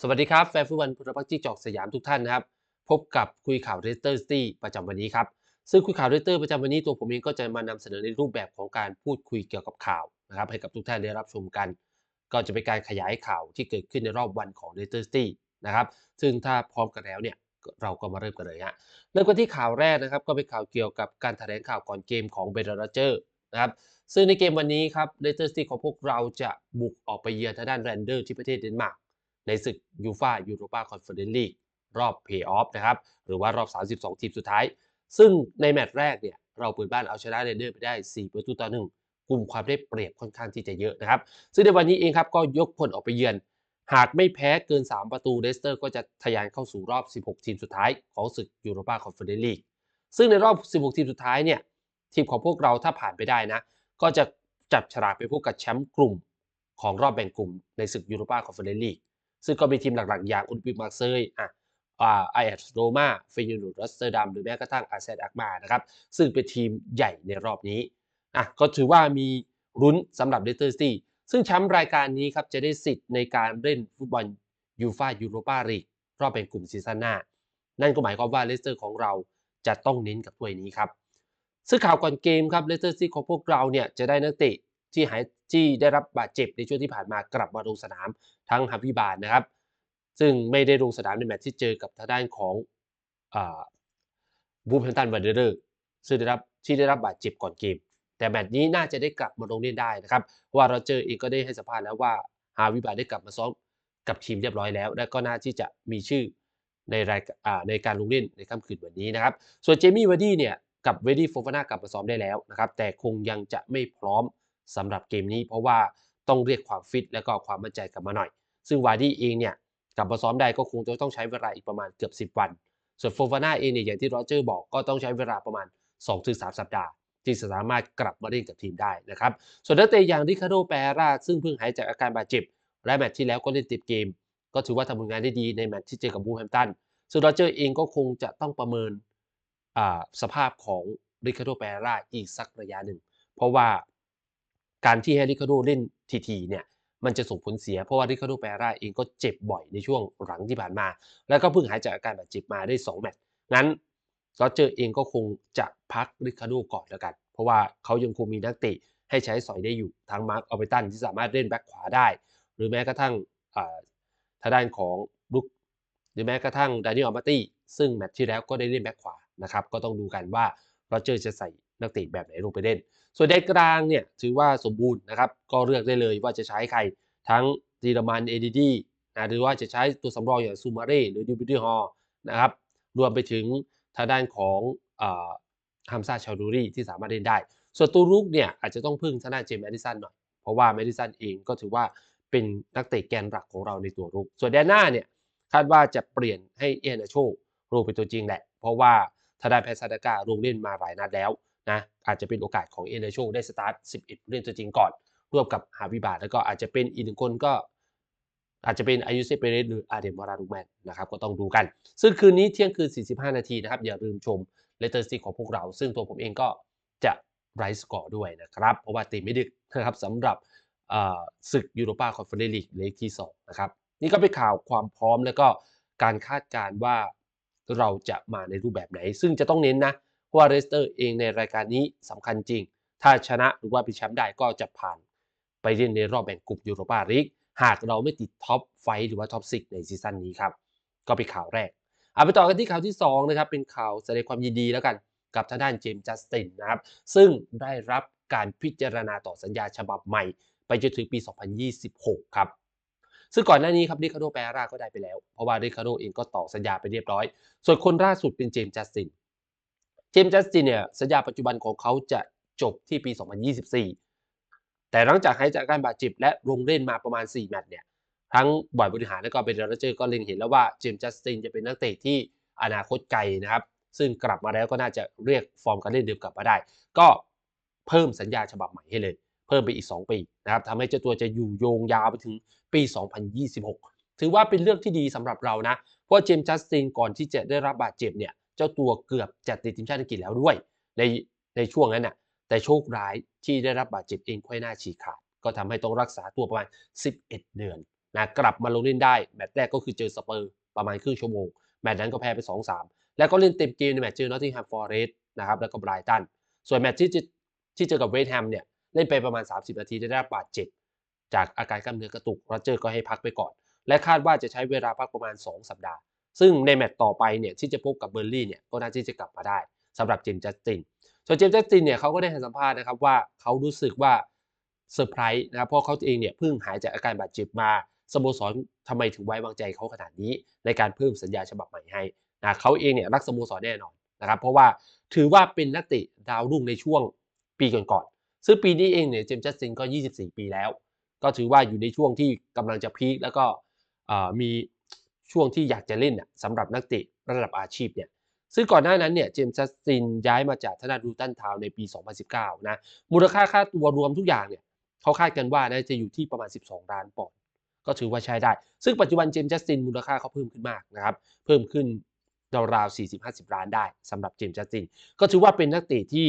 สวัสดีครับแฟนฟุตบอลพุทธพักจีจอกสยามทุกท่านนะครับ พบกับคุยข่าวเรสเตอร์ซิตี้ประจำวันนี้ครับ ซึ่งคุยข่าวเรสเตอร์ประจำวันนี้ตัวผมเองก็จะมานำเสนอในรูปแบบของการพูดคุยเกี่ยวกับข่าวนะครับให้กับทุกท่านได้รับชมกัน ก็จะเป็นการขยายข่าวที่เกิดขึ้นในรอบวันของเรสเตอร์ซิตี้นะครับซึ่งถ้าพร้อมกันแล้วเนี่ยเราก็มาเริ่มกันเลยฮะเริ่มกันที่ข่าวแรกนะครับก็เป็นข่าวเกี่ยวกับการแถลงข่าวก่อนเกมของเบรเจอร์นะครับซึ่งในเกมวันนี้ครับเรสเตอร์ซิตี้ของพวกเราจะบุกออกไปเยือนทางด้านแรนเดอร์ที่ประเทศเดนมาร์ก ในศึกยูฟายูโรปาคอนเฟอเรนซ์ลีกรอบเพย์ออฟนะครับ หรือว่ารอบ 32 ทีมสุดท้าย ซึ่งในแมตช์แรกเนี่ยเราเปิดบ้านเอาชนะเรนเดอร์ไปได้ 4 ประตูต่อหนึ่งกลุ่มความได้เปรียบค่อนข้างที่จะเยอะนะครับ ซึ่งในวันนี้เองครับก็ยกผลออกไปเยือน หากไม่แพ้เกิน 3 ประตูเลสเตอร์ก็จะทะยานเข้าสู่รอบ 16 ทีมสุดท้ายของศึกยูโรปาคอนเฟอเรนซ์ลีกซึ่งในรอบ 16 ทีมสุดท้ายเนี่ยทีมของพวกเราถ้าผ่านไปได้นะ ก็จะจับฉลากไปพบกับแชมป์กลุ่มของรอบแบ่งกลุ่มในศึกยูโรปาคอนเฟอเรนซ์ลีก ซึ่งก็มีทีมหลักๆ อย่างอุลปิกมารเซยอะอ่าไอเอสโรมาเฟยูนูรัสเตอร์ดัมหรือแม้กระทั่งอาเซนอักมานะครับ ซึ่งเป็นทีมใหญ่ในรอบนี้อะก็ถือว่ามีรุ้นสำหรับเลสเตอร์ซิตี้ซึ่งแชมป์รายการนี้ครับจะได้สิทธิ์ในการเล่นฟุตบอลยูฟายูโรปาลีกรอบแบ่งกลุ่มซีซั่นหน้า นั่นก็หมายความว่าเลสเตอร์ของเราจะต้องเน้นกับถ้วยนี้ครับซึ่งข่าวก่อนเกมครับเลสเตอร์ซิตี้ของพวกเราเนี่ยจะได้นักเตะที่หาย ที่ได้รับบาดเจ็บในช่วงที่ผ่านมากลับมาลงสนามทั้งฮัมพีบานนะครับ ซึ่งไม่ได้ลงสนามในแมตช์ที่เจอกับทางด้านของบูมแฮมตันวันเดอร์ซึ่งได้รับที่ได้รับบาดเจ็บก่อนเกม แต่แมตช์นี้น่าจะได้กลับมาลงเล่นได้นะครับเพราะว่าเราเจอเองก็ได้ให้สัมภาษณ์แล้วว่าฮาวิบาได้กลับมาซ้อมกับทีมเรียบร้อยแล้ว และก็น่าที่จะมีชื่อในรายในการลงเล่นในค่ำคืนวันนี้นะครับ ส่วนเจมี่วาร์ดี้เนี่ยกับเวดี้โฟฟาน่ากลับมาซ้อมได้แล้วนะครับ แต่คงยังจะไม่พร้อม สำหรับเกมนี้ เพราะว่าต้องเรียกความฟิตและก็ความมั่นใจกลับมาหน่อย ซึ่งวาร์ดี้เองเนี่ยกลับมาซ้อมได้ก็คงจะต้องใช้เวลาอีกประมาณเกือบ 10 วัน ส่วนโฟฟาน่าเองเนี่ยอย่างที่โรเจอร์บอกก็ต้องใช้เวลาประมาณ 2-3 สัปดาห์ที่สามารถกลับมาเล่นกับทีมได้นะครับ ส่วนนักเตะอย่างริคาโดแปราซึ่งเพิ่งหายจากอาการบาดเจ็บ และแมตช์ที่แล้วก็เล่นติดเกม ก็ถือว่าทำผลงานได้ดีในแมตช์ที่เจอกับบูแฮมตันส่วนโรเจอร์เองก็คงจะต้องประเมินสภาพของริคาโดแปราอีกสักระยะหนึ่ง เพราะว่า การที่ให้ริคาโดเล่นทีๆเนี่ยมันจะส่งผลเสียเพราะว่าริคาโดแปราเองก็เจ็บบ่อยในช่วงหลังที่ผ่านมา แล้วก็เพิ่งหายจากอาการบาดเจ็บมาได้ 2 แมตช์งั้นโรเจอร์เองก็คงจะพักริคาโดก่อนแล้วกัน เพราะว่าเขายังคงมีนักเตะให้ใช้สอยได้อยู่ทั้งมาร์คออเบตันที่สามารถเล่นแบ็คขวาได้ หรือแม้กระทั่งทางด้านของบลุกหรือแม้กระทั่งดานิเอลมาตี้ซึ่งแมตช์ที่แล้วก็ได้เล่นแบ็คขวานะครับก็ต้องดูกันว่าโรเจอร์จะใส่นักเตะแบบไหนลงไปเล่น ส่วนแดนกลางเนี่ยถือว่าสมบูรณ์นะครับ ก็เลือกได้เลยว่าจะใช้ใครทั้งดีรมันเอดีดีนะหรือว่าจะใช้ตัวสำรองอย่างซูมาเร่หรือดิบิตี้ฮอลนะครับ รวมไปถึงทางด้านของฮัมซาชาดูรี่ที่สามารถเล่นได้ ส่วนตูรุกเนี่ยอาจจะต้องพึ่งทางด้านเจมส์แมดิสันหน่อย เพราะว่าแมดิสันเองก็ถือว่าเป็นนักเตะแกนหลักของเราในตัวรุก ส่วนแดนหน้าเนี่ยคาดว่าจะเปลี่ยนให้เอเนโชลงเป็นตัวจริงแหละ เพราะว่าทางด้านแพซาดากาลงเล่นมาหลายนัดแล้ว นะอาจจะเป็นโอกาสของเอเนโชได้สตาร์ท 11เล่นตัวจริงก่อน ร่วมกับฮาวิบาแล้วก็อาจจะเป็นอีกหนึ่งคนก็ อาจจะเป็นอายุเซเปเรสหรืออาเดมวาราดูแมนนะครับก็ต้องดูกัน ซึ่งคืนนี้เที่ยงคืน 45 นาทีนะครับ อย่าลืมชมเลเตอร์ซีของพวกเรา ซึ่งตัวผมเองก็จะไรส์กอร์ด้วยนะครับเพราะว่าตีไม่ดึกนะครับสำหรับศึกยูโรปาคอนเฟอเรนซ์ลีกเลขที่2นะครับนี่ก็เป็นข่าวความพร้อมแล้วก็การคาดการณ์ว่าเราจะมาในรูปแบบไหน ซึ่งจะต้องเน้นนะ ว่าเรสเตอร์เองในรายการนี้สำคัญจริง ถ้าชนะหรือว่าเป็นแชมป์ได้ก็จะผ่านไปเล่นในรอบแบ่งกลุ่มยูโรปาลีกหากเราไม่ติดท็อปไฟหรือว่าท็อปซิกในซีซั่นนี้ครับ ก็เป็นข่าวแรกเอาไปต่อกันที่ข่าวที่2นะครับเป็นข่าวแสดงความยินดีแล้วกันกับทางด้านเจมส์จัสตินนะครับซึ่งได้รับการพิจารณาต่อสัญญาฉบับใหม่ ไปจนถึงปี 2026 ครับ ซึ่งก่อนหน้านี้ครับริคาโดแปราก็ได้ไปแล้ว เพราะว่าริคาโดเองก็ต่อสัญญาไปเรียบร้อย ส่วนคนล่าสุดเป็นเจมส์จัสติน เจมส์จัสตินเนี่ยสัญญาปัจจุบันของเขาจะจบที่ปี 2024 แต่หลังจากหายจากการบาดเจ็บและลงเล่นมาประมาณ 4 แมตช์เนี่ยทั้งบ่อยบริหารและก็เป็นเดรเจอร์ก็เล็งเห็นแล้วว่าเจมส์จัสตินจะเป็นนักเตะที่อนาคตไกลนะครับ ซึ่งกลับมาแล้วก็น่าจะเรียกฟอร์มการเล่นเดิมกลับมาได้ ก็เพิ่มสัญญาฉบับใหม่ให้เลย เพิ่มไปอีก 2 ปีนะครับทำให้เจ้าตัวจะอยู่โยงยาวไปถึงปี 2026 ถือว่าเป็นเรื่องที่ดีสำหรับเรานะ เพราะเจมส์จัสตินก่อนที่จะได้รับบาดเจ็บเนี่ย เจ้าตัวเกือบจะติดทีมชาติอังกฤษแล้วด้วย ในในช่วงนั้นน่ะแต่โชคร้ายที่ได้รับบาดเจ็บเองค่อยหน้าฉีกขาด ก็ทำให้ต้องรักษาตัวประมาณ 11 เดือนนะกลับมาลงเล่นได้แมตช์แรกก็คือเจอสเปอร์ประมาณครึ่งชั่วโมงแมตช์นั้นก็แพ้ไป 2-3 แล้วก็เล่นเต็มเกมในแมตช์เจอนอตติงแฮมฟอร์เรสต์นะครับแล้วก็ไบรตันส่วนแมตช์ที่ที่เจอกับเวสต์แฮมเนี่ยเล่นไปประมาณ 30 นาทีได้รับบาดเจ็บจากอาการกล้ามเนื้อกระตุกโรเจอร์ก็ให้พักไปก่อน และคาดว่าจะใช้เวลาพักประมาณ 2 สัปดาห์ ซึ่งในแมตช์ต่อไปเนี่ยที่จะพบกับเบอร์ลี่เนี่ยก็น่าที่จะกลับมาได้สำหรับเจมส์จัสตินส่วนเจมส์จัสตินเนี่ยเขาก็ได้ให้สัมภาษณ์นะครับว่าเขารู้สึกว่าเซอร์ไพรส์นะครับเพราะเขาเองเนี่ยเพิ่งหายจากอาการบาดเจ็บมาสโมสรทำไมถึงไว้วางใจเขาขนาดนี้ ในการเพิ่มสัญญาฉบับใหม่ให้นะเขาเองเนี่ยรักสโมสรแน่นอนนะครับเพราะว่าถือว่าเป็นนักเตะดาวรุ่งในช่วงปีก่อนๆซึ่งปีนี้เองเนี่ยเจมส์จัสตินก็ 24 ปีแล้ว ก็ถือว่าอยู่ในช่วงที่กำลังจะพีคแล้วก็มี ช่วงที่อยากจะเล่นสำหรับนักเตะระดับอาชีพเนี่ยซึ่งก่อนหน้านั้นเนี่ยเจมส์จัสตินย้ายมาจากธนาดูตันทาวในปี 2019 นะมูลค่าค่าตัวรวมทุกอย่างเนี่ยเขาคาดกันว่าน่าจะอยู่ที่ประมาณ 12 ล้านปอนด์ก็ถือว่าใช้ได้ ซึ่งปัจจุบันเจมส์จัสตินมูลค่าเขาเพิ่มขึ้นมากนะครับเพิ่มขึ้นราวๆ40-50 ล้านได้สำหรับเจมส์จัสตินก็ถือว่าเป็นนักเตะที่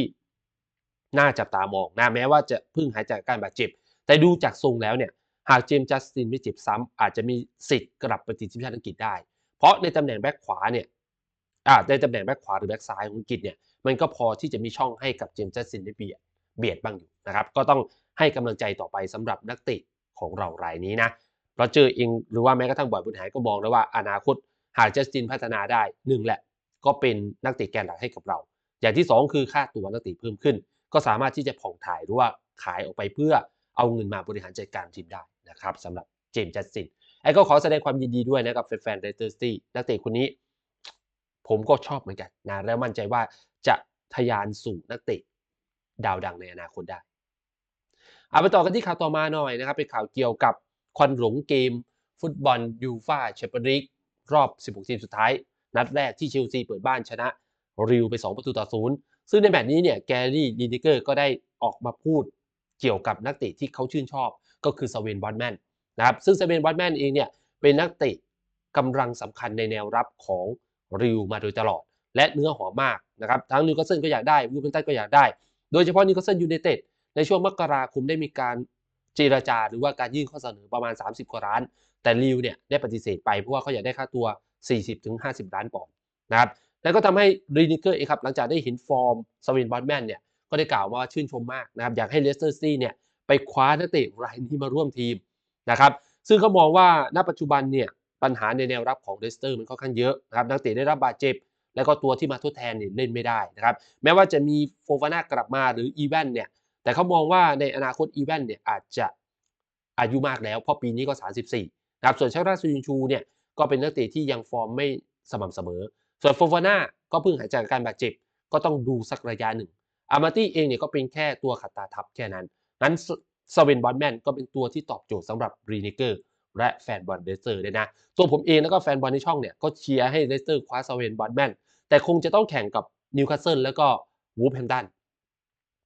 น่าจับตามองนะแม้ว่าจะเพิ่งหายจากการบาดเจ็บ แต่ดูจากทรงแล้วเนี่ย หากเจมส์จัสตินไม่เจ็บซ้ำอาจจะมีสิทธิ์กลับไปติดทีมชาติอังกฤษได้ เพราะในตำแหน่งแบ็คขวาเนี่ยในตำแหน่งแบ็คขวาหรือแบ็คซ้ายของอังกฤษเนี่ยมันก็พอที่จะมีช่องให้กับเจมส์จัสตินได้เบียดเบียดบ้างอยู่นะครับก็ต้องให้กำลังใจต่อไปสำหรับนักเตะของเรารายนี้นะเราเจอเองหรือว่าแม้กระทั่งบอยบุญหายก็มองแล้วว่าอนาคตหากจัสตินพัฒนาได้หนึ่งแหละก็เป็นนักเตะแกนหลักให้กับเรา อย่างที่ 2 คือค่าตัวนักเตะเพิ่มขึ้น ก็สามารถที่จะผ่องถ่ายหรือว่าขายออกไปเพื่อเอาเงินมาบริหารจัดการทีมได้ นะครับสำหรับเจมส์จัสตินไอ้ก็ขอแสดงความยินดีด้วยนะครับแฟนๆเรเตอร์สตี้นักเตะคนนี้ ผมก็ชอบเหมือนกันนะแล้วมั่นใจว่าจะทะยานสู่นักเตะดาวดังในอนาคตได้เอาไปต่อกันที่ข่าวต่อมาหน่อยนะครับ เป็นข่าวเกี่ยวกับควันหลงเกม ฟุตบอลยูฟาแชมเปี้ยนลีกรอบ 16 ทีมสุดท้าย นัดแรกที่เชลซีเปิดบ้านชนะริวไป 2 ประตูต่อศูนย์ซึ่งในแมตช์นี้เนี่ยแกรี่ลินิเกอร์ก็ได้ออกมาพูดเกี่ยวกับนักเตะที่เขาชื่นชอบ ก็คือสเวนบอลแมนนะครับซึ่งสเวนบอลแมนเองเนี่ยเป็นนักเตะกำลังสำคัญในแนวรับของริวมาโดยตลอด และเนื้อหอมมากนะครับทั้งนิวคาสเซิลก็อยากได้วูเฟนตันก็อยากได้ โดยเฉพาะนิวคาสเซิลยูไนเต็ดในช่วงมกราคมได้มีการเจรจาหรือว่าการยื่นข้อเสนอประมาณ 30 กว่าล้าน แต่ริวเนี่ยได้ปฏิเสธไปเพราะว่าเขาอยากได้ค่าตัว 40-50 ล้านปอนด์นะครับแล้วก็ทำให้รีนิเกอร์เองครับหลังจากได้เห็นฟอร์มสวินบอลแมนเนี่ยก็ได้กล่าวว่าชื่นชมมากนะครับอยากให้เลสเตอร์ซีเนี่ย ไปคว้านักเตะรายนี้มาร่วมทีมนะครับ ซึ่งเขามองว่าณปัจจุบันเนี่ยปัญหาในแนวรับของเลสเตอร์มันค่อนข้างเยอะนะครับนักเตะได้รับบาดเจ็บ แล้วก็ตัวที่มาทดแทนเนี่ยเล่นไม่ได้นะครับแม้ว่าจะมีโฟฟาน่ากลับมาหรืออีแวนเนี่ยแต่เขามองว่าในอนาคตอีแวนเนี่ยอาจจะอายุมากแล้วเพราะปีนี้ก็ 34นะครับส่วนชาราซูยินชูเนี่ยก็เป็นนักเตะที่ยังฟอร์มไม่สม่ำเสมอ ส่วนโฟฟาน่าก็เพิ่งหายจากการบาดเจ็บ ก็ต้องดูสักระยะหนึ่งอามาตี้เองเนี่ยก็เป็นแค่ตัวขัดตาทับแค่นั้น นั้นสเวนบอลแมนก็เป็นตัวที่ตอบโจทย์สำหรับรีเนเกอร์และแฟนบอลเลสเตอร์ด้วยนะ ตัวผมเองแล้วก็แฟนบอลในช่องเนี่ยก็เชียร์ให้เลสเตอร์คว้าสเวนบอลแมนแต่คงจะต้องแข่งกับนิวคาสเซิลแล้วก็วูฟแฮมตัน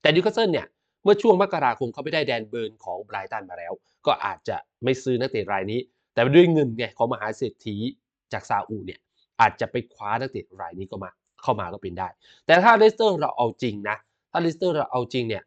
แต่นิวคาสเซิลเนี่ยเมื่อช่วงมกราคมเขาไม่ได้แดนเบิร์นของไบรตันมาแล้ว ก็อาจจะไม่ซื้อนักเตะรายนี้ แต่ด้วยเงินไงของมหาเศรษฐีจากซาอุเนี่ยอาจจะไปคว้านักเตะรายนี้ก็มาเข้ามาก็เป็นได้ แต่ถ้าเลสเตอร์เราเอาจริงนะ ถ้าเลสเตอร์เราเอาจริงเนี่ย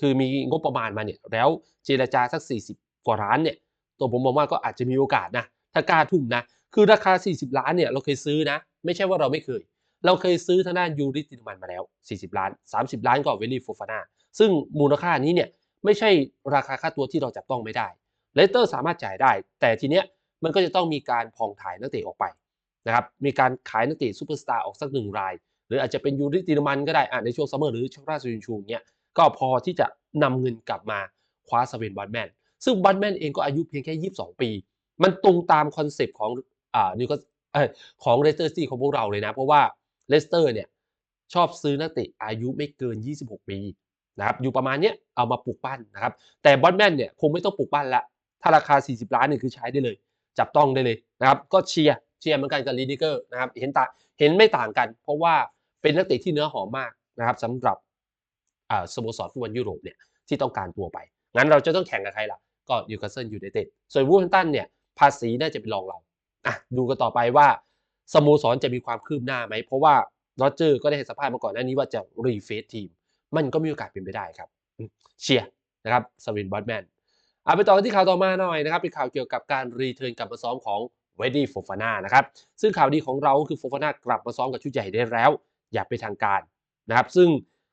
คือมีงบประมาณมาเนี่ยแล้วเจรจาสัก 40 กว่าล้านเนี่ยตัวผมมองว่าก็อาจจะมีโอกาสนะถ้ากล้าทุ่มนะคือราคา 40 ล้านเนี่ยเราเคยซื้อนะ ไม่ใช่ว่าเราไม่เคย เราเคยซื้อทางด้านยูริติมันมาแล้ว 40 ล้าน 30 ล้านก็เวลี่โฟฟาน่าซึ่งมูลค่านี้เนี่ยไม่ใช่ราคาค่าตัวที่เราจับต้องไม่ได้เลสเตอร์สามารถจ่ายได้ แต่ทีเนี้ยมันก็จะต้องมีการพองถ่ายนักเตะออกไปนะครับมีการขายนักเตะซูเปอร์สตาร์ออกสักหนึ่งราย หรืออาจจะเป็นยูริตินมันก็ได้อ่าในช่วงซัมเมอร์หรือช่วงราชวินชูเนี่ย ก็พอที่จะนำเงินกลับมาคว้าสเวนบอลแมนซึ่งบอลแมนเองก็อายุเพียงแค่ 22 ปี มันตรงตามคอนเซปต์ของอ่านิวก็ของเลสเตอร์ซีของพวกเราเลยนะ เพราะว่าเลสเตอร์เนี่ยชอบซื้อนักเตะอายุไม่เกิน 26 ปีนะครับอยู่ประมาณเนี้ยเอามาปลูกปั้นนะครับ แต่บอลแมนเนี่ยคงไม่ต้องปลูกปั้นละ ถ้าราคา 40 ล้านเนี่ยคือใช้ได้เลย จับต้องได้เลยนะครับ ก็เชียร์เชียร์เหมือนกันกับลีดิเกอร์นะครับ เห็นต่างเห็นไม่ต่างกัน เพราะว่าเป็นนักเตะที่เนื้อหอมมากนะครับสำหรับ สโมสรฟุตบอลยุโรปเนี่ยที่ต้องการตัวไป งั้นเราจะต้องแข่งกับใครล่ะ ก็นิวคาสเซิลยูไนเต็ดส่วนวูฟแฮมตันเนี่ยภาษีน่าจะเป็นรองเราอะดูกันต่อไปว่าสโมสรจะมีความคืบหน้าไหม เพราะว่าโรเจอร์ก็ได้ให้สัมภาษณ์มาก่อนหน้านี้ว่าจะรีเฟซทีม มันก็มีโอกาสเป็นไปได้ครับ เชียร์นะครับสวินบอสแมนเอาไปต่อกันที่ข่าวต่อมาหน่อยนะครับเป็นข่าวเกี่ยวกับการรีเทิร์นกลับมาซ้อมของเวดดี้โฟฟาน่านะครับซึ่งข่าวดีของเราคือโฟฟาน่ากลับมาซ้อมกับชุดใหญ่ได้แล้ว อย่ากเป็นทางการนะครับซึ่ง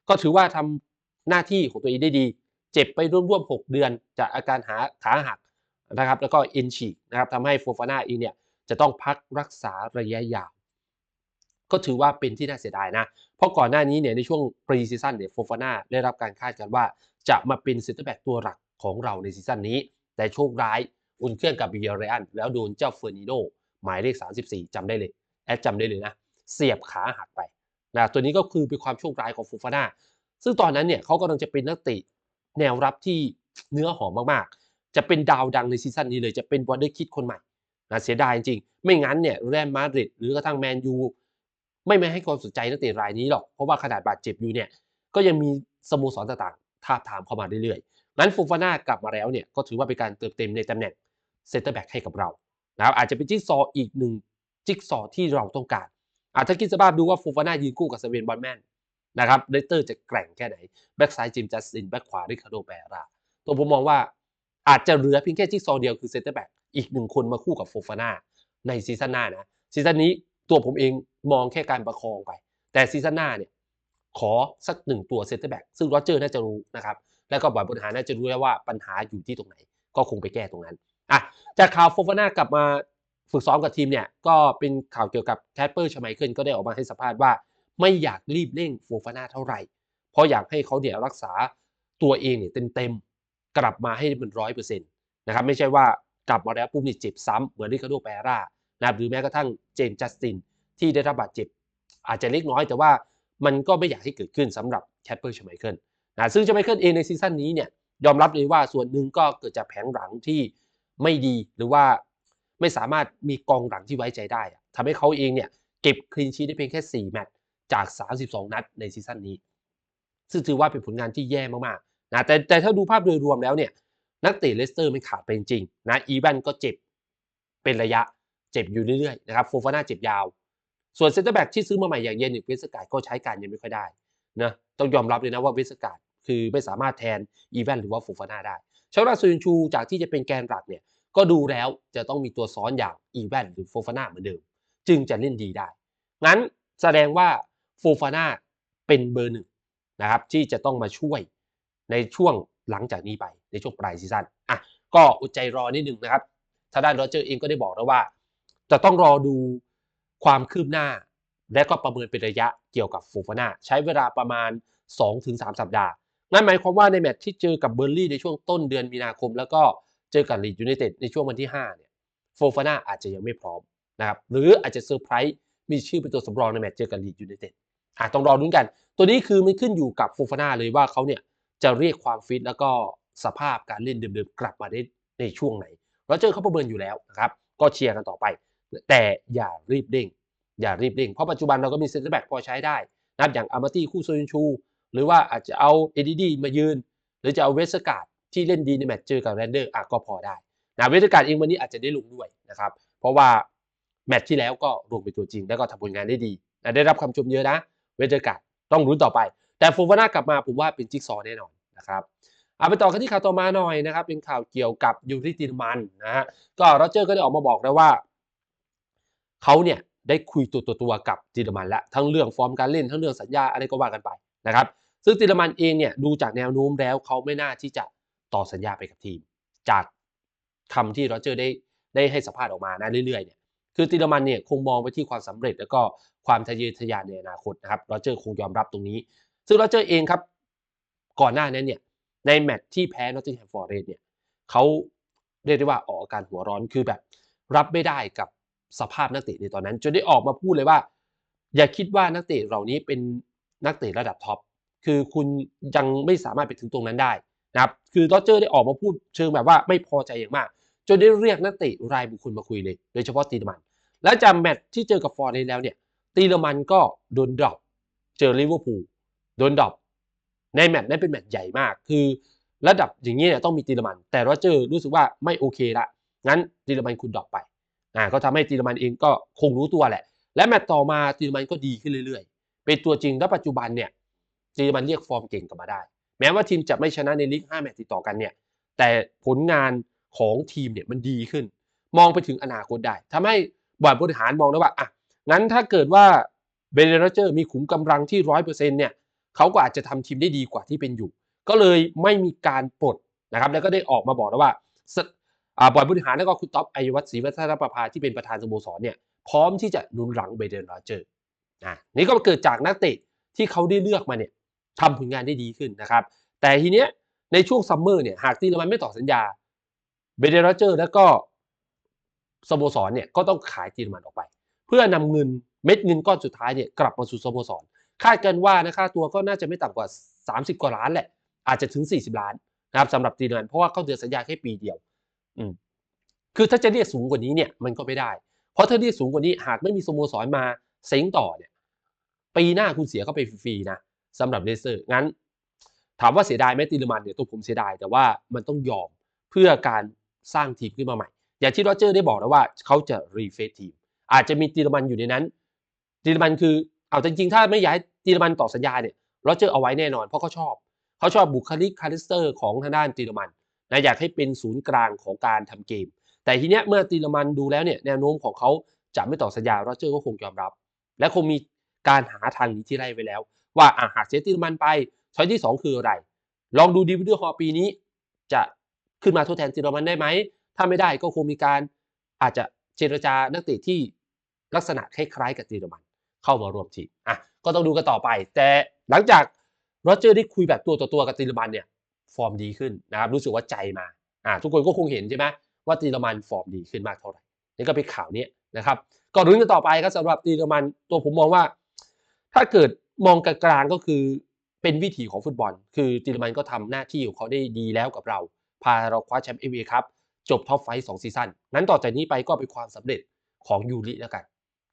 ก็ถือว่าทำหน้าที่ของตัวเองได้ดี เจ็บไปร่วมๆ 6 เดือน จากอาการหาขาหักนะครับ แล้วก็เอ็นฉีกนะครับทำให้โฟฟาน่าเองเนี่ยจะต้องพักรักษาระยะยาว ก็ถือว่าเป็นที่น่าเสียดายนะ เพราะก่อนหน้านี้เนี่ยในช่วงปรีซีซั่นเนี่ยโฟฟาน่าได้รับการคาดกันว่าจะมาเป็นเซนเตอร์แบ็กตัวหลักของเราในซีซั่นนี้ แต่โชคร้ายอุ่นเครื่องกับบิเยเรอันแล้วโดนเจ้าเฟอร์นิโนหมายเลข 34จำได้เลย แอดจำได้เลยนะ เสียบขาหักไป นะตัวนี้ก็คือเป็นความโชคร้ายของโฟฟาน่าซึ่งตอนนั้นเนี่ยเขากำลังจะเป็นนักเตะแนวรับที่เนื้อหอมมากๆ จะเป็นดาวดังในซีซั่นนี้เลยจะเป็นวอเดอร์คิดคนใหม่นะเสียดายจริงๆไม่งั้นเนี่ยเรอัลมาดริดหรือกระทั่งแมนยูไม่ไม่ให้ความสนใจนักเตะรายนี้หรอกเพราะว่าขนาดบาดเจ็บอยู่เนี่ยก็ยังมีสโมสรต่างๆทาบทามเข้ามาเรื่อยๆงั้นฟูฟาน่ากลับมาแล้วเนี่ยก็ถือว่าเป็นการเติมเต็มในตำแหน่งเซนเตอร์แบ็กให้กับเรานะครับอาจจะเป็นจิ๊กซอว์อีกหนึ่งจิ๊กซอว์ที่เราต้องการ อาจจะคิดสภาพดูว่าฟูฟาน่ายืนคู่กับเซเวนบอลแมนนะครับเลสเตอร์จะแกร่งแค่ไหน แบ็กซ้ายจิมจัสติน แบ็กขวาริคาโดแปรา ตัวผมมองว่าอาจจะเหลือเพียงแค่จิ๊กซอเดียวคือเซนเตอร์แบ็กอีกหนึ่งคนมาคู่กับโฟฟาน่าในซีซั่นหน้านะซีซั่นนี้ตัวผมเองมองแค่การประคองไป แต่ซีซั่นหน้าเนี่ยขอสักหนึ่งตัวเซนเตอร์แบ็กซึ่งโรเจอร์น่าจะรู้นะครับแล้วก็บอยบริหารน่าจะรู้แล้วว่าปัญหาอยู่ที่ตรงไหน ก็คงไปแก้ตรงนั้นอะจากข่าวโฟฟาน่ากลับมา ฝึกซ้อมกับทีมเนี่ยก็เป็นข่าวเกี่ยวกับแคปเปอร์ชไมเคิลก็ได้ออกมาให้สัมภาษณ์ว่า ไม่อยากรีบเร่งโฟฟาน่าเท่าไหร่ เพราะอยากให้เขาเนี่ยรักษาตัวเองเนี่ยเต็มๆ กลับมาให้มันร้อยเปอร์เซ็นต์นะครับไม่ใช่ว่ากลับมาแล้วปุ๊บนี่เจ็บซ้ำเหมือนริคาโดแปร่านะครับหรือแม้กระทั่งเจมส์จัสตินที่ได้รับบาดเจ็บ อาจจะเล็กน้อยแต่ว่ามันก็ไม่อยากให้เกิดขึ้นสำหรับแคปเปอร์ชไมเคิลนะซึ่งชไมเคิลเองในซีซั่นนี้เนี่ยยอมรับเลยว่าส่วนหนึ่งก็เกิดจากแผงหลังที่ไม่ดีหรือว่า ไม่สามารถมีกองหลังที่ไว้ใจได้ทำให้เขาเองเนี่ยเก็บคลีนชีได้เพียงแค่ 4 แมตช์จาก 32 นัดในซีซั่นนี้ ซึ่งถือว่าเป็นผลงานที่แย่มากๆนะแต่แต่ถ้าดูภาพโดยรวมแล้วเนี่ยนักเตะเลสเตอร์ไม่ขาดไปจริงนะอีแวนก็เจ็บเป็นระยะเจ็บอยู่เรื่อยๆนะครับโฟฟาน่าเจ็บยาว ส่วนเซนเตอร์แบ็กที่ซื้อมาใหม่อย่างเยนิกเวสกาดก็ใช้การยังไม่ค่อยได้นะต้องยอมรับเลยนะว่าเวสกาดคือไม่สามารถแทนอีแวนหรือว่าโฟฟาน่าได้ชาวราซูนชูจากที่จะเป็นแกนหลักเนี่ย ก็ดูแล้วจะต้องมีตัวซ้อนอย่างอีแวนหรือโฟฟาน่าเหมือนเดิม จึงจะเล่นดีได้ งั้นแสดงว่าโฟฟาน่าเป็นเบอร์หนึ่งนะครับที่จะต้องมาช่วยในช่วงหลังจากนี้ไปในช่วงปลายซีซั่นอะก็อดใจรอนิดนึงนะครับทางด้านโรเจอร์เองก็ได้บอกแล้วว่า จะต้องรอดูความคืบหน้า และก็ประเมินเป็นระยะเกี่ยวกับโฟฟาน่าใช้เวลาประมาณ 2-3 สัปดาห์ นั่นหมายความว่าในแมตช์ที่เจอกับเบอร์ลี่ในช่วงต้นเดือนมีนาคม แล้วก็ เจอกับลีดยูไนเต็ดในช่วงวันที่5เนี่ยโฟฟาน่าอาจจะยังไม่พร้อมนะครับหรืออาจจะเซอร์ไพรส์มีชื่อเป็นตัวสำรองในแมตช์เจอกับลีดยูไนเต็ดอะต้องรอรุ้นกัน ตัวนี้คือมันขึ้นอยู่กับโฟฟาน่าเลยว่าเขาเนี่ยจะเรียกความฟิตแล้วก็สภาพการเล่นเดิมๆกลับมาได้ในช่วงไหนเราเจอเขาประเมินอยู่แล้วนะครับก็เชียร์กันต่อไป แต่อย่ารีบเร่งอย่ารีบเร่งเพราะปัจจุบันเราก็มีเซ็นเตอร์แบ็กพอใช้ได้นะครับอย่างอามาตี้คู่โซยนชู หรือว่าอาจจะเอาเอดีดีมายืน หรือจะเอาเวสการ์ด ที่เล่นดีในแมตช์เจอกับแรนเดอร์อะก็พอได้นะเวสการเองวันนี้อาจจะได้ลงด้วยนะครับ เพราะว่าแมตช์ที่แล้วก็ลงเป็นตัวจริง แล้วก็ทำผลงานได้ดีนะได้รับคำชมเยอะนะ เวสการต้องรุ้นต่อไป แต่ฟูฟาน่ากลับมาผมว่าเป็นจิ๊กซอว์แน่นอนนะครับเอาไปต่อกันที่ข่าวต่อมาหน่อยนะครับ เป็นข่าวเกี่ยวกับยูริตินมันนะฮะก็โรเจอร์ก็ได้ออกมาบอกแล้วว่าเขาเนี่ยได้คุยตัวตัวตัวกับจิรมันแล้วทั้งเรื่องฟอร์มการเล่นทั้งเรื่องสัญญาอะไรก็ว่ากันไปนะครับ ซึ่งจิรมันเองเนี่ยดูจากแนวโน้มแล้วเขาไม่น่าที่จะ ต่อสัญญาไปกับทีม จากคำที่โรเจอร์ได้ได้ให้สัมภาษณ์ออกมานะเรื่อยๆเนี่ยคือติรมันเนี่ยคงมองไปที่ความสำเร็จ แล้วก็ความทะเยอทะยานในอนาคตนะครับโรเจอร์คงยอมรับตรงนี้ ซึ่งโรเจอร์เองครับ ก่อนหน้านั้นเนี่ยในแมตช์ที่แพ้นอตติงแฮมฟอร์เรสเนี่ยเขาเรียกได้ว่าออกอาการหัวร้อนคือแบบ รับไม่ได้กับสภาพนักเตะในตอนนั้น จนได้ออกมาพูดเลยว่า อย่าคิดว่านักเตะเหล่านี้เป็นนักเตะระดับท็อปคือคุณยังไม่สามารถไปถึงตรงนั้นได้ นะครับคือโรเจอร์ได้ออกมาพูดเชิงแบบว่าไม่พอใจอย่างมาก จนได้เรียกนักเตะรายบุคคลมาคุยเลย โดยเฉพาะตีเลมัน และจำแมตช์ที่เจอกับฟอร์เรสแล้วเนี่ยตีเลมันก็โดนดรอปเจอลิเวอร์พูลโดนดรอปในแมตช์นั้นเป็นแมตช์ใหญ่มาก คือระดับอย่างนี้เนี่ยต้องมีตีเลมัน แต่โรเจอร์รู้สึกว่าไม่โอเคละงั้นตีเลมันคุณดรอปไปอ่าก็ทำให้ตีเลมันเองก็คงรู้ตัวแหละ และแมตช์ต่อมาตีเลมันก็ดีขึ้นเรื่อยๆ เป็นตัวจริงและปัจจุบันเนี่ยตีเลมันเรียกฟอร์มเก่งกลับมาได้ แม้ว่าทีมจะไม่ชนะในลีก5แมตช์ติดต่อกันเนี่ย แต่ผลงานของทีมเนี่ยมันดีขึ้น มองไปถึงอนาคตได้ทำให้บอร์ดบริหารมองได้ว่าอะงั้นถ้าเกิดว่าเบเนโรเจอร์มีขุมกำลังที่ร้อยเปอร์เซ็นต์เนี่ยเขาก็อาจจะทำทีมได้ดีกว่าที่เป็นอยู่ ก็เลยไม่มีการปลดนะครับ แล้วก็ได้ออกมาบอกแล้วว่าอ่าบอร์ดบริหารแล้วก็คุณท็อปไอวัตศรีวัฒนประภาที่เป็นประธานสโมสรเนี่ยพร้อมที่จะนุนหลังเบเดนโรเจอร์อะนี่ก็เกิดจากนักเตะที่เขาได้เลือกมาเนี่ย ทำผลงานได้ดีขึ้นนะครับ แต่ทีเนี้ยในช่วงซัมเมอร์เนี่ยหากตีละมันไม่ต่อสัญญาเบเดรเจอร์แล้วก็สโมสรเนี่ยก็ต้องขายตีละมันออกไป เพื่อนำเงินเม็ดเงินก้อนสุดท้ายเนี่ยกลับมาสู่สโมสรคาดกันว่านะค่าตัวก็น่าจะไม่ต่ำกว่า 30 กว่าล้านแหละ อาจจะถึง 40 ล้านนะครับสำหรับตีละมันเพราะว่าเขาเดือนสัญญาแค่ปีเดียว อืมคือถ้าจะเรียกสูงกว่านี้เนี่ยมันก็ไม่ได้ เพราะถ้าเรียกสูงกว่านี้หากไม่มีสโมสรมาเซ้งต่อเนี่ย ปีหน้าคุณเสียเข้าไปฟรีๆนะ สำหรับเลสเตอร์งั้น ถามว่าเสียดายไหมตีลมันเนี่ยตัวผมเสียดายแต่ว่ามันต้องยอมเพื่อการสร้างทีมขึ้นมาใหม่ อย่างที่โรเจอร์ได้บอกแล้วว่าเขาจะรีเฟซทีม อาจจะมีตีลมันอยู่ในนั้นตีลมันคือเอาจริงๆ ถ้าไม่ย้ายตีลมันต่อสัญญาเนี่ยโรเจอร์เอาไว้แน่นอนเพราะเขาชอบเขาชอบบุคลิกคาริสเตอร์ของทางด้านตีลมันนะอยากให้เป็นศูนย์กลางของการทำเกม แต่ทีเนี้ยเมื่อตีลมันดูแล้วเนี่ยแนวโน้มของเขาจะไม่ต่อสัญญาโรเจอร์ก็คงยอมรับ และคงมีการหาทางหนี้ที่ไล่ไว้แล้ว ว่าอะหากเสียตีลมันไปช้อยที่ 2 คืออะไร ลองดูดีวิดีโอฮอปีนี้ จะขึ้นมาทดแทนตีลมันได้ไหม ถ้าไม่ได้ก็คงมีการอาจจะเจรจานักเตะที่ลักษณะคล้ายๆกับตีลมันเข้ามารวมทีมอะก็ต้องดูกันต่อไป แต่หลังจากโรเจอร์ได้คุยแบบตัวต่อตัวกับตีลมันเนี่ยฟอร์มดีขึ้นนะครับรู้สึกว่าใจมาอ่าทุกคนก็คงเห็นใช่ไหมว่าตีลมันฟอร์มดีขึ้นมากเท่าไหร่นี่ก็เป็นข่าวนี้นะครับ ก็รุ้นกันต่อไปครับสำหรับตีลมันตัวผมมองว่า ถ้าเกิด มองกลางๆก็คือเป็นวิถีของฟุตบอล คือตีลมันก็ทำหน้าที่ของเขาได้ดีแล้วกับเรา พาเราคว้าแชมป์เอเวครับจบท็อปไฟสองซีซั่นนั้นต่อจากนี้ไปก็เป็นความสำเร็จของยูริแล้วกัน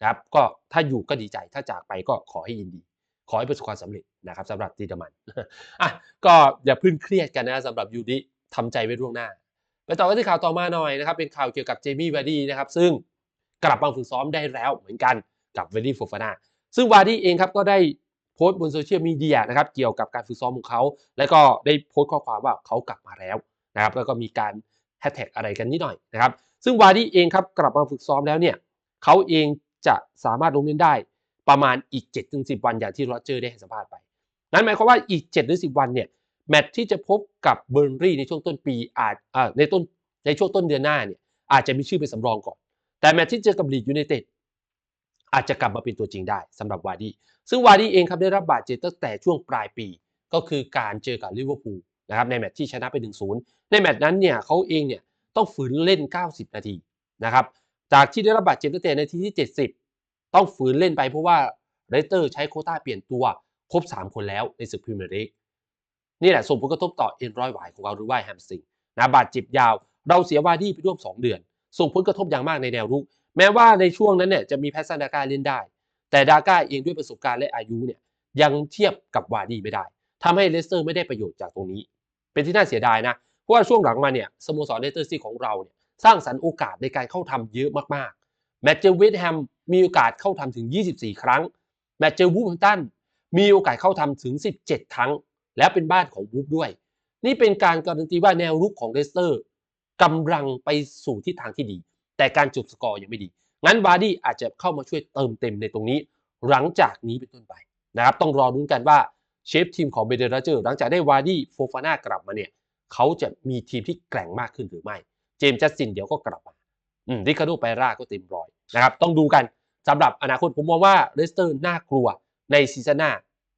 นะครับก็ถ้าอยู่ก็ดีใจถ้าจากไปก็ขอให้ยินดี ขอให้ประสบความสำเร็จนะครับสำหรับตีลมันอะก็อย่าเพึ่งเครียดกันนะสำหรับยูริทำใจไว้ล่วงหน้าไปต่อกันที่ข่าวต่อมาหน่อยนะครับเป็นข่าวเกี่ยวกับเจมี่วาร์ดี้นะครับซึ่งกลับมาฝึกซ้อมได้แล้วเหมือนกันกับเวดี้โฟฟานาซึ่งวาร์ดี้เองครับก็ได้ พสต์บนโซเชียลมีเดียนะครับเกี่ยวกับการฝึกซ้อมของเขา แล้วก็ได้โพสต์ข้อความว่าเขากลับมาแล้วนะครับแล้วก็มีการแฮชแท็กอะไรกันนิดหน่อยนะครับซึ่งวาร์ดี้เองครับกลับมาฝึกซ้อมแล้วเนี่ยเขาเองจะสามารถลงเล่นได้ประมาณอีก 7-10 วันอย่างที่โรเจอร์ได้ให้สัมภาษณ์ไป นั่นหมายความว่าอีก7หรือ10 วันเนี่ยแมตช์ที่จะพบกับเบอร์นรี่ในช่วงต้นปีอาจในต้นในช่วงต้นเดือนหน้าเนี่ยอาจจะมีชื่อเป็นสำรองก่อน แต่แมตช์ที่เจอกับลีดยูไนเต็ด อาจจะกลับมาเป็นตัวจริงได้สำหรับวาร์ดี้ซึ่งวาร์ดี้เองครับได้รับบาดเจ็บตั้งแต่ช่วงปลายปี ก็คือการเจอกับลิเวอร์พูลนะครับในแมตช์ที่ชนะไป 1-0 ในแมตช์นั้นเนี่ยเขาเองเนี่ยต้องฝืนเล่น 90 นาทีนะครับจากที่ได้รับบาดเจ็บตั้งแต่นาทีที่ 70 ต้องฝืนเล่นไปเพราะว่าเรสเตอร์ใช้โคต้าเปลี่ยนตัวครบ 3 คนแล้วในศึกพรีเมียร์ลีกนี่แหละส่งผลกระทบต่อเอ็นร้อยหวายของเราหรือว่าแฮมสติงนะบาดเจ็บยาว เราเสียวาร์ดี้ไปร่วม 2 เดือน ส่งผลกระทบอย่างมากในแนวรุก แม้ว่าในช่วงนั้นเนี่ยจะมีแพสซันดาก้าเล่นได้ แต่ดาก้าเองด้วยประสบการณ์และอายุเนี่ยยังเทียบกับวาดีไม่ได้ทำให้เลสเตอร์ไม่ได้ประโยชน์จากตรงนี้ เป็นที่น่าเสียดายนะ เพราะว่าช่วงหลังมาเนี่ยสโมสรเลสเตอร์ซีของเราเนี่ยสร้างสรรค์โอกาสในการเข้าทำเยอะมากๆ แมตช์เจอวสต์แฮมมีโอกาสเข้าทำถึง 24 ครั้ง แมตช์เจอวูฟแฮมป์ตันมีโอกาสเข้าทำถึง 17 ครั้ง และเป็นบ้านของวูฟด้วย นี่เป็นการการันตีว่าแนวรุกของเลสเตอร์กำลังไปสู่ทิศทางที่ดี แต่การจบสกอร์ยังไม่ดี งั้นวาร์ดี้อาจจะเข้ามาช่วยเติมเต็มในตรงนี้ หลังจากนี้เป็นต้นไปนะครับต้องรอรุ้นกันว่าเชฟทีมของเบเดราเจอร์หลังจากได้วาร์ดี้โฟฟาน่ากลับมาเนี่ยเขาจะมีทีมที่แกร่งมากขึ้นหรือไม่ เจมส์จัสตินเดี๋ยวก็กลับมาอืมริคาร์โดไปราก็เต็มร้อยนะครับต้องดูกันสำหรับอนาคตผมมองว่าเลสเตอร์น่ากลัวในซีซั่นหน้า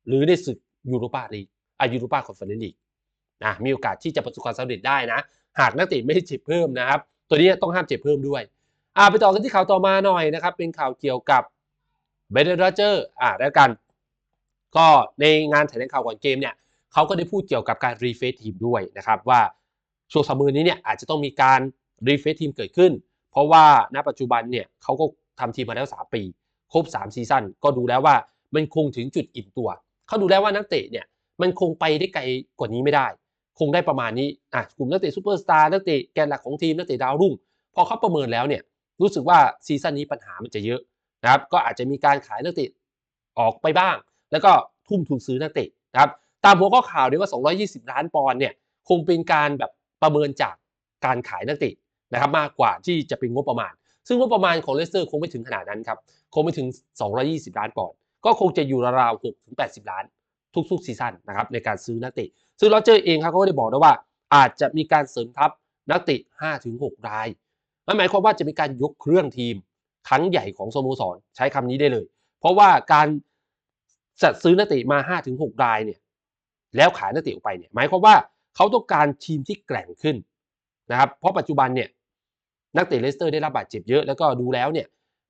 หรือในศึกยูโรปาลีกอายูโรปาคอนเฟอเรนซ์ลีกนะมีโอกาสที่จะประสบความสำเร็จได้นะ หากนักเตะไม่เจ็บเพิ่มนะครับ ตัวนี้ต้องห้ามเจ็บเพิ่มด้วย อ่าไปต่อกันที่ข่าวต่อมาหน่อยนะครับ เป็นข่าวเกี่ยวกับเบเดอร์เจอร์อ่าแล้วกัน ก็ในงานแถลงข่าวก่อนเกมเนี่ยเขาก็ได้พูดเกี่ยวกับการรีเฟซทีมด้วยนะครับ ว่าช่วงสามมือนี้เนี่ยอาจจะต้องมีการรีเฟซทีมเกิดขึ้น เพราะว่าณปัจจุบันเนี่ยเขาก็ทำทีมมาแล้ว 3 ปี ครบ 3 ซีซั่นก็ดูแล้วว่ามันคงถึงจุดอิ่มตัว เขาดูแล้วว่านักเตะเนี่ยมันคงไปได้ไกลกว่านี้ไม่ได้ คงได้ประมาณนี้อะกลุ่มนักเตะซูเปอร์สตาร์นักเตะแกนหลักของทีมนักเตะดาวรุ่ง พอเขาประเมินแล้วเนี่ย รู้สึกว่าซีซั่นนี้ปัญหามันจะเยอะนะครับ ก็อาจจะมีการขายนักเตะออกไปบ้าง แล้วก็ทุ่มทุนซื้อนักเตะนะครับ ตามหัวข้อข่าวเนี่ยว่า 220 ล้านปอนด์เนี่ยคงเป็นการแบบประเมินจากการขายนักเตะนะครับมากกว่าที่จะเป็นงบประมาณ ซึ่งงบประมาณของเลสเตอร์คงไม่ถึงขนาดนั้นครับ คงไม่ถึง 220 ล้านปอนด์ ก็คงจะอยู่ราวๆ6ถึง80 ล้าน ทุกๆซีซั่นนะครับในการซื้อนักเตะ ซึ่งโรเจอร์เองครับเขาก็ได้บอกนะว่า อาจจะมีการเสริมทัพนักเตะ5ถึง6ราย นั่นหมายความว่าจะมีการยกเครื่องทีมครั้งใหญ่ของสโมสรใช้คำนี้ได้เลย เพราะว่าการจัดซื้อนักเตะมา5ถึง6รายเนี่ยแล้วขายนักเตะออกไปเนี่ยหมายความว่าเขาต้องการทีมที่แกร่งขึ้นนะครับเพราะปัจจุบันเนี่ยนักเตะเลสเตอร์ได้รับบาดเจ็บเยอะแล้วก็ดูแล้วเนี่ย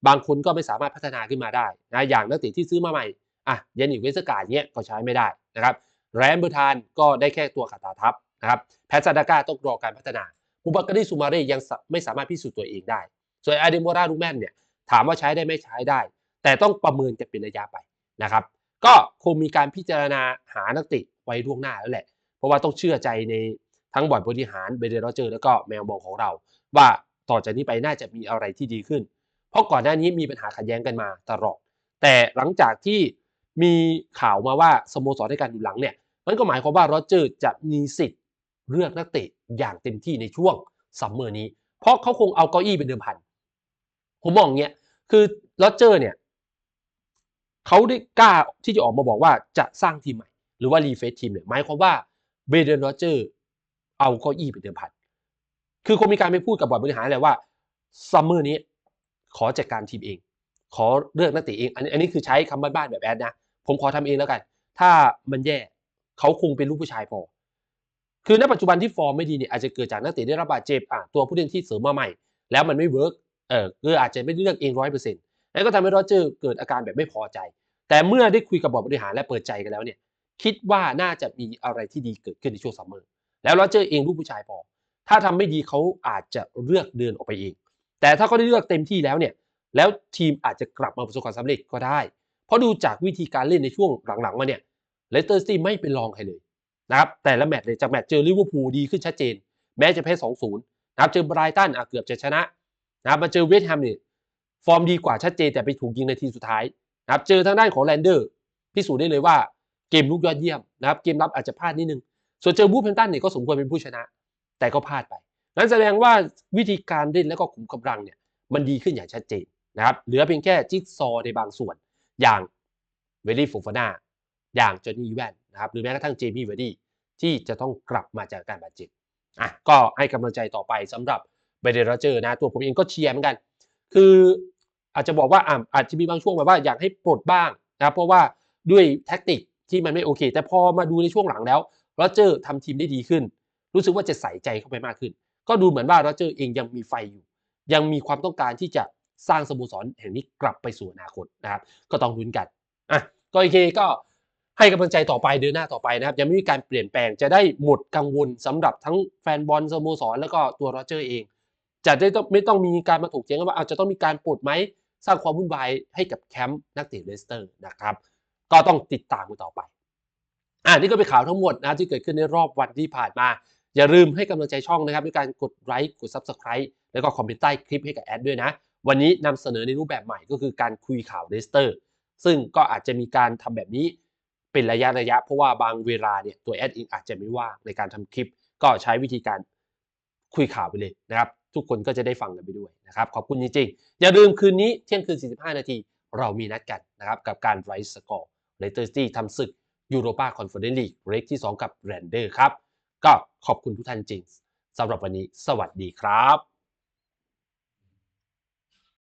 บางคนก็ไม่สามารถพัฒนาขึ้นมาได้นะอย่างนักเตะที่ซื้อมาใหม่อะยันนิเวสการ์เนี่ยก็ใช้ไม่ได้นะครับแรมเบอร์ทานก็ได้แค่ตัวขาตาทับนะครับแพทซาดาก้าต้องรอการพัฒนา บูบักการีซูมาเรยังไม่สามารถพิสูจน์ตัวเองได้ ส่วนอาเดโมราลูแมนเนี่ยถามว่าใช้ได้ไม่ใช้ได้ แต่ต้องประเมินกันเป็นระยะไปนะครับ ก็คงมีการพิจารณาหานักเตะไว้ล่วงหน้าแล้วแหละ เพราะว่าต้องเชื่อใจในทั้งบอร์ดบริหารเบเดโรเจอร์แล้วก็แมวมองของเรา ว่าต่อจากนี้ไปน่าจะมีอะไรที่ดีขึ้น เพราะก่อนหน้านี้มีปัญหาขัดแย้งกันมาตลอด แต่หลังจากที่มีข่าวมาว่าสโมสรในการดูหลังเนี่ยมันก็หมายความว่าโรเจอร์จะมีสิทธิ์เลือกนักเตะ อย่างเต็มที่ในช่วงซัมเมอร์นี้ เพราะเขาคงเอาเก้าอี้เป็นเดิมพัน ผมมองเงี้ย คือโรเจอร์เนี่ยเขาได้กล้าที่จะออกมาบอกว่าจะสร้างทีมใหม่ หรือว่ารีเฟซทีมเนี่ยหมายความว่าเบเดนโรเจอร์เอาเก้าอี้เป็นเดิมพัน คือคงมีการไปพูดกับบอร์ดบริหารเลยว่าซัมเมอร์นี้ขอจัดการทีมเอง ขอเลือกนักเตะเอง อันนี้อันนี้คือใช้คำบ้านๆแบบแอดนะ ผมขอทำเองแล้วกัน ถ้ามันแย่เขาคงเป็นลูกผู้ชายพอ คือในปัจจุบันที่ฟอร์มไม่ดีเนี่ยอาจจะเกิดจากนักเตะได้รับบาดเจ็บอะตัวผู้เล่นที่เสริมมาใหม่ แล้วมันไม่เวิร์กเออคืออาจจะไม่ได้เลือกเองร้อยเปอร์เซ็นต์นั่นก็ทำให้โรเจอร์เกิดอาการแบบไม่พอใจ แต่เมื่อได้คุยกับบอร์ดบริหารและเปิดใจกันแล้วเนี่ยคิดว่าน่าจะมีอะไรที่ดีเกิดขึ้นในช่วงซัมเมอร์แล้วโรเจอร์เองลูกผู้ชายพอถ้าทำไม่ดีเขาอาจจะเลือกเดินออกไปเอง แต่ถ้าเขาได้เลือกเต็มที่แล้วเนี่ยแล้วทีมอาจจะกลับมาประสบความสำเร็จก็ได้ เพราะดูจากวิธีการเล่นในช่วงหลังๆมาเนี่ยเลสเตอร์ซิตี้ไม่เป็นรองใครเลย นะครับแต่ละแมตช์เลยจากแมตช์เจอลิเวอร์พูลดีขึ้นชัดเจน แม้จะแพ้2-0นย์นะครับเจอไบรตันอะเกือบจะชนะนะครับมาเจอเวสต์แฮมเนี่ยฟอร์มดีกว่าชัดเจนแต่ไปถูกยิงในทีสุดท้ายนะครับเจอทางด้านของแลนเดอร์พิสูจน์ได้เลยว่าเกมลุกยอดเยี่ยมนะครับเกมรับอาจจะพลาดนิดนึง ส่วนเจอบูฟแพนตันเนี่ยก็สมควรเป็นผู้ชนะ แต่ก็พลาดไปนั่นแสดงว่าวิธีการเล่นและก็ขุมกำลังเนี่ยมันดีขึ้นอย่างชัดเจนนะครับเหลือเพียงแค่จิ๊กซอว์ในบางส่วนอย่างเวลี่ฟูฟาน่า อย่างจอห์นนี่แวนนะครับหรือแม้กระทั่งเจมี่เวอร์ดี้ที่จะต้องกลับมาจากการบาดเจ็บอะก็ให้กำลังใจต่อไปสำหรับเบเดโรเจอร์นะตัวผมเองก็เชียร์เหมือนกัน คืออาจจะบอกว่าอะอาจจะมีบางช่วงแบบว่าอยากให้ปลดบ้างนะเพราะว่าด้วยแท็กติกที่มันไม่โอเค แต่พอมาดูในช่วงหลังแล้วโรเจอร์ทำทีมได้ดีขึ้น รู้สึกว่าจะใส่ใจเข้าไปมากขึ้น ก็ดูเหมือนว่าโรเจอร์เองยังมีไฟอยู่ ยังมีความต้องการที่จะสร้างสโมสรแห่งนี้กลับไปสู่อนาคตนะครับก็ต้องลุ้นกันอะก็โอเคก็ ให้กำลังใจต่อไปเดินหน้าต่อไปนะครับยังไม่มีการเปลี่ยนแปลงจะได้หมดกังวลสำหรับทั้งแฟนบอลสโมสรแล้วก็ตัวโรเจอร์เอง จะได้ไม่ต้องมีการมาถกเถียงกันว่าอาจจะต้องมีการปลดไหมสร้างความวุ่นวายให้กับแคมป์นักเตะเลสเตอร์นะครับก็ต้องติดตามกันต่อไปอ่านี่ก็เป็นข่าวทั้งหมดนะที่เกิดขึ้นในรอบวันที่ผ่านมา อย่าลืมให้กำลังใจช่องนะครับด้วยการกดไลค์กด Subscribe แล้วก็คอมเมนต์ใต้คลิปให้กับแอดด้วยนะ วันนี้นำเสนอในรูปแบบใหม่ก็คือการคุยข่าวเลสเตอร์ซึ่งก็อาจจะมีการทำแบบนี้ เป็นระยะระยะเพราะว่าบางเวลาเนี่ยตัวแอดเองอาจจะไม่ว่างในการทำคลิป ก็ใช้วิธีการคุยข่าวไปเลยนะครับ ทุกคนก็จะได้ฟังกันไปด้วยนะครับ ขอบคุณจริงๆ อย่าลืมคืนนี้เที่ยงคืน 45 นาที เรามีนัดกันนะครับ กับการไรส์สกอร์เลสเตอร์ซิตี้ทำศึกยูโรปาคอนเฟอเรนซ์ลีกเรกที่ 2 กับแรนเดอร์ครับ ก็ขอบคุณทุกท่านจริงสำหรับวันนี้ สวัสดีครับ